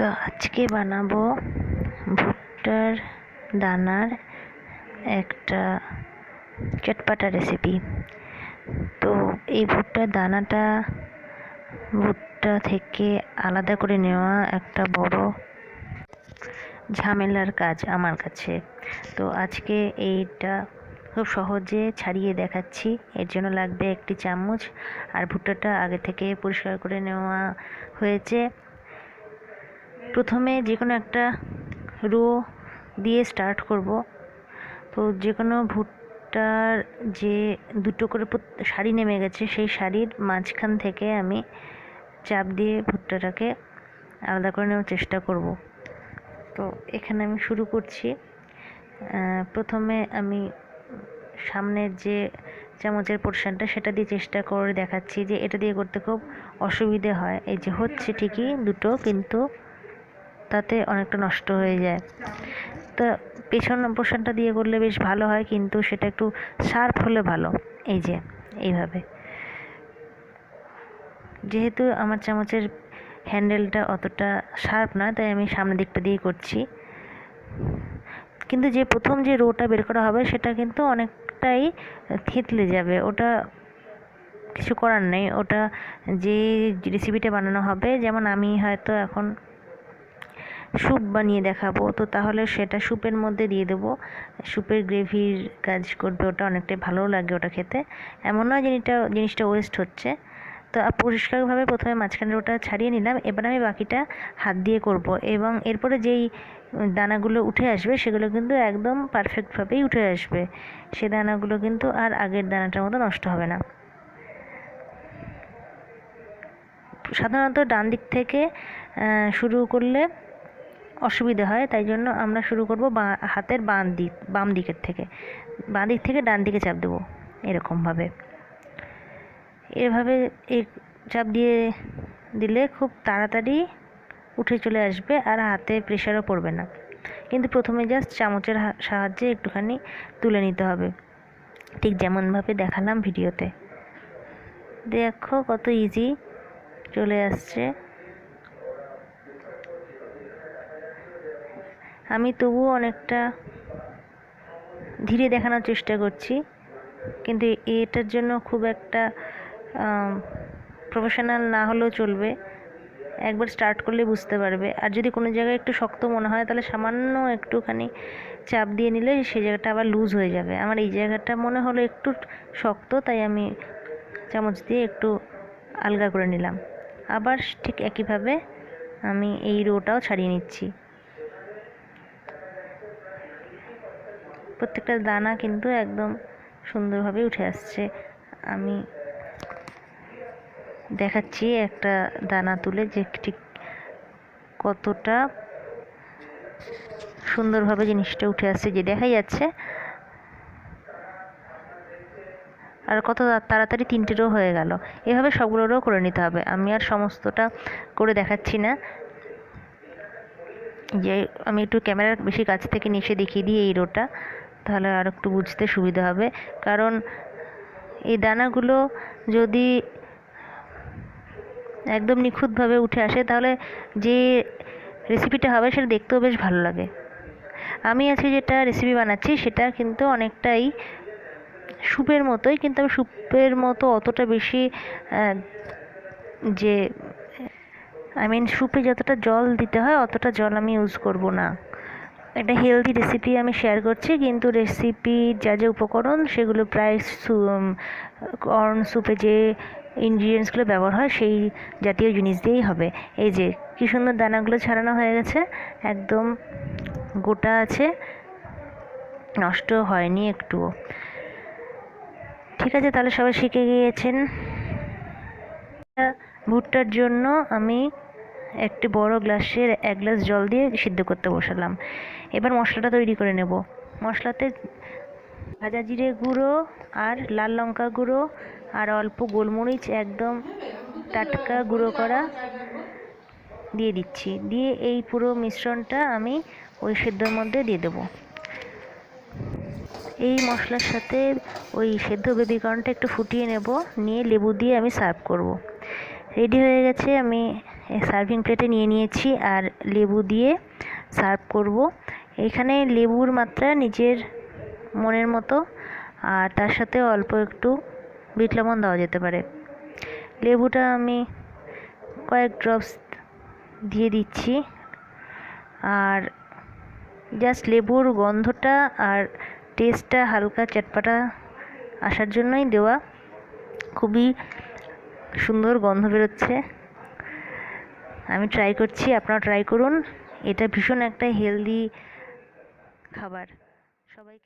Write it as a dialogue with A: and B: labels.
A: তো আজকে বানাবো ভুট্টার দানার একটা চটপাটা রেসিপি তো এই ভুট্টার দানাটা ভুট্টা থেকে আলাদা করে নেওয়া একটা বড় ঝামেলার কাজ আমার কাছে। তো আজকে এইটা খুব সহজে ছাড়িয়ে দেখাচ্ছি। এর জন্য লাগবে একটি চামচ। আর ভুট্টাটা আগে থেকে পরিষ্কার করে নেওয়া হয়েছে। প্রথমে যে কোনো একটা রো দিয়ে স্টার্ট করব। তো যে কোনো ভুট্টার যে দুটো করে শাড়ি নেমে গেছে, সেই শাড়ির মাঝখান থেকে আমি চাপ দিয়ে ভুট্টাটাকে আলাদা করে নেওয়ার চেষ্টা করব। তো এখানে আমি শুরু করছি। প্রথমে আমি সামনের যে চামচের পোর্শনটা সেটা দিয়ে চেষ্টা করে দেখাচ্ছি যে এটা দিয়ে করতে খুব অসুবিধে হয়। এই যে হচ্ছে ঠিকই দুটো, কিন্তু তাতে অনেকটা নষ্ট হয়ে যায়। তো পেছন পোর্শনটা দিয়ে করলে বেশ ভালো হয়, কিন্তু সেটা একটু শার্প হলে ভালো। এই যে, এইভাবে। যেহেতু আমার চামচের হ্যান্ডেলটা অতটা শার্প নয়, তাই আমি সামনের দিকটা দিয়ে করছি। কিন্তু যে প্রথম যে রোটা বের করা হবে, সেটা কিন্তু অনেকটাই থেতলে যাবে। ওটা কিছু করার নেই। ওটা যে রেসিপিটা বানানো হবে, যেমন আমি হয়তো এখন স্যুপ বানিয়ে দেখাবো। তো তাহলে সেটা স্যুপের মধ্যে দিয়ে দেবো। স্যুপের গ্রেভির কাজ করবে, ওটা অনেকটাই ভালো লাগে ওটা খেতে। এমন নয় জিনিসটা জিনিসটা ওয়েস্ট হচ্ছে। তো পরিষ্কারভাবে প্রথমে মাঝখানের ওটা ছাড়িয়ে নিলাম। এবার আমি বাকিটা হাত দিয়ে করব এবং এরপরে যেই দানাগুলো উঠে আসবে, সেগুলো কিন্তু একদম পারফেক্টভাবেই উঠে আসবে। সে দানাগুলো কিন্তু আর আগের দানাটার মতো নষ্ট হবে না। সাধারণত ডান দিক থেকে শুরু করলে অসুবিধা হয়, তাই জন্য আমরা শুরু করব হাতের বাম দিক বাম দিকের থেকে। বাঁ দিক থেকে ডান দিকে চাপ দেবো, এরকমভাবে। এভাবে এই চাপ দিয়ে দিলে খুব তাড়াতাড়ি উঠে চলে আসবে আর হাতে প্রেশারও পড়বে না। কিন্তু প্রথমে জাস্ট চামচের সাহায্যে একটুখানি তুলে নিতে হবে। ঠিক যেমনভাবে দেখালাম ভিডিওতে। দেখো কত ইজি চলে আসছে। আমি তবুও অনেকটা ধীরে দেখানোর চেষ্টা করছি। কিন্তু এটার জন্য খুব একটা প্রফেশনাল না হলেও চলবে। একবার স্টার্ট করলে বুঝতে পারবে। আর যদি কোনো জায়গায় একটু শক্ত মনে হয়, তাহলে সামান্য একটুখানি চাপ দিয়ে নিলে সেই জায়গাটা আবার লুজ হয়ে যাবে। আমার এই জায়গাটা মনে হলো একটু শক্ত, তাই আমি চামচ দিয়ে একটু আলগা করে নিলাম। আবার ঠিক একইভাবে আমি এই রোটাও ছাড়িয়ে নিচ্ছি। প্রত্যেকটা দানা কিন্তু একদম সুন্দরভাবে উঠে আসছে। আমি দেখাচ্ছি একটা দানা তুলে যে ঠিক কতটা সুন্দরভাবে জিনিসটা উঠে আসছে, যে দেখাই যাচ্ছে। আর কত তাড়াতাড়ি তিনটেরও হয়ে গেল। এভাবে সবগুলোরও করে নিতে হবে। আমি আর সমস্তটা করে দেখাচ্ছি না। যে আমি একটু ক্যামেরার বেশি কাছ থেকে এসে দেখিয়ে দিই এই রোটা। তাহলে আর একটু বুঝতে সুবিধা হবে। কারণ এই দানাগুলো যদি একদম নিখুঁতভাবে উঠে আসে, তাহলে যে রেসিপিটা হবে সেটা দেখতেও বেশ ভালো লাগে। আমি আজকে যেটা রেসিপি বানাচ্ছি, সেটা কিন্তু অনেকটাই স্যুপের মতোই, কিন্তু আমি স্যুপের মতো অতটা বেশি যে আই মিন স্যুপে যতটা জল দিতে হয়, অতটা জল আমি ইউজ করব না। একটা হেলদি রেসিপি আমি শেয়ার করছি। কিন্তু রেসিপি যা যা উপকরণ, সেগুলো প্রায় কর্ন স্যুপে যে ইনগ্রিডিয়েন্টসগুলো ব্যবহার হয়, সেই জাতীয় জিনিস দিয়েই হবে। এই যে, কী সুন্দর দানাগুলো ছাড়ানো হয়ে গেছে। একদম গোটা আছে। নষ্ট হয়নি একটুও। ঠিক আছে, তাহলে সবাই শিখে গিয়েছেন। ভুট্টার জন্য আমি একটি বড় গ্লাসের এক গ্লাস জল দিয়ে সিদ্ধ করতে বসালাম। এবার মশলাটা তৈরি করে নেব। মশলাতে ভাজা জিরে গুঁড়ো আর লাল লঙ্কা গুঁড়ো আর অল্প গোলমরিচ একদম টাটকা গুঁড়ো করা দিয়ে দিচ্ছি। দিয়ে এই পুরো মিশ্রণটা আমি ওই সেদ্ধর মধ্যে দিয়ে দেবো। এই মশলার সাথে ওই সেদ্ধ বেবিকর্নটা একটু ফুটিয়ে নেব। নিয়ে লেবু দিয়ে আমি সার্ভ করব। রেডি হয়ে গেছে আমি সার্ভিং প্লেটে নিয়ে নিয়েছি আর লেবু দিয়ে সার্ভ করব। এখানে লেবুর মাত্রা নিজের মনের মতো আর তার সাথে অল্প একটু বিট লবণ দেওয়া যেতে পারে। লেবুটা আমি কয়েক ড্রপস দিয়ে দিচ্ছি আর জাস্ট লেবুর গন্ধটা আর টেস্টটা হালকা চটপাটা আসার জন্যই দেওয়া। খুবই সুন্দর গন্ধ বেরোচ্ছে। আমি ট্রাই করছি আপনারা ট্রাই করুন। এটা ভীষণ একটা হেলদি খাবার। সবাই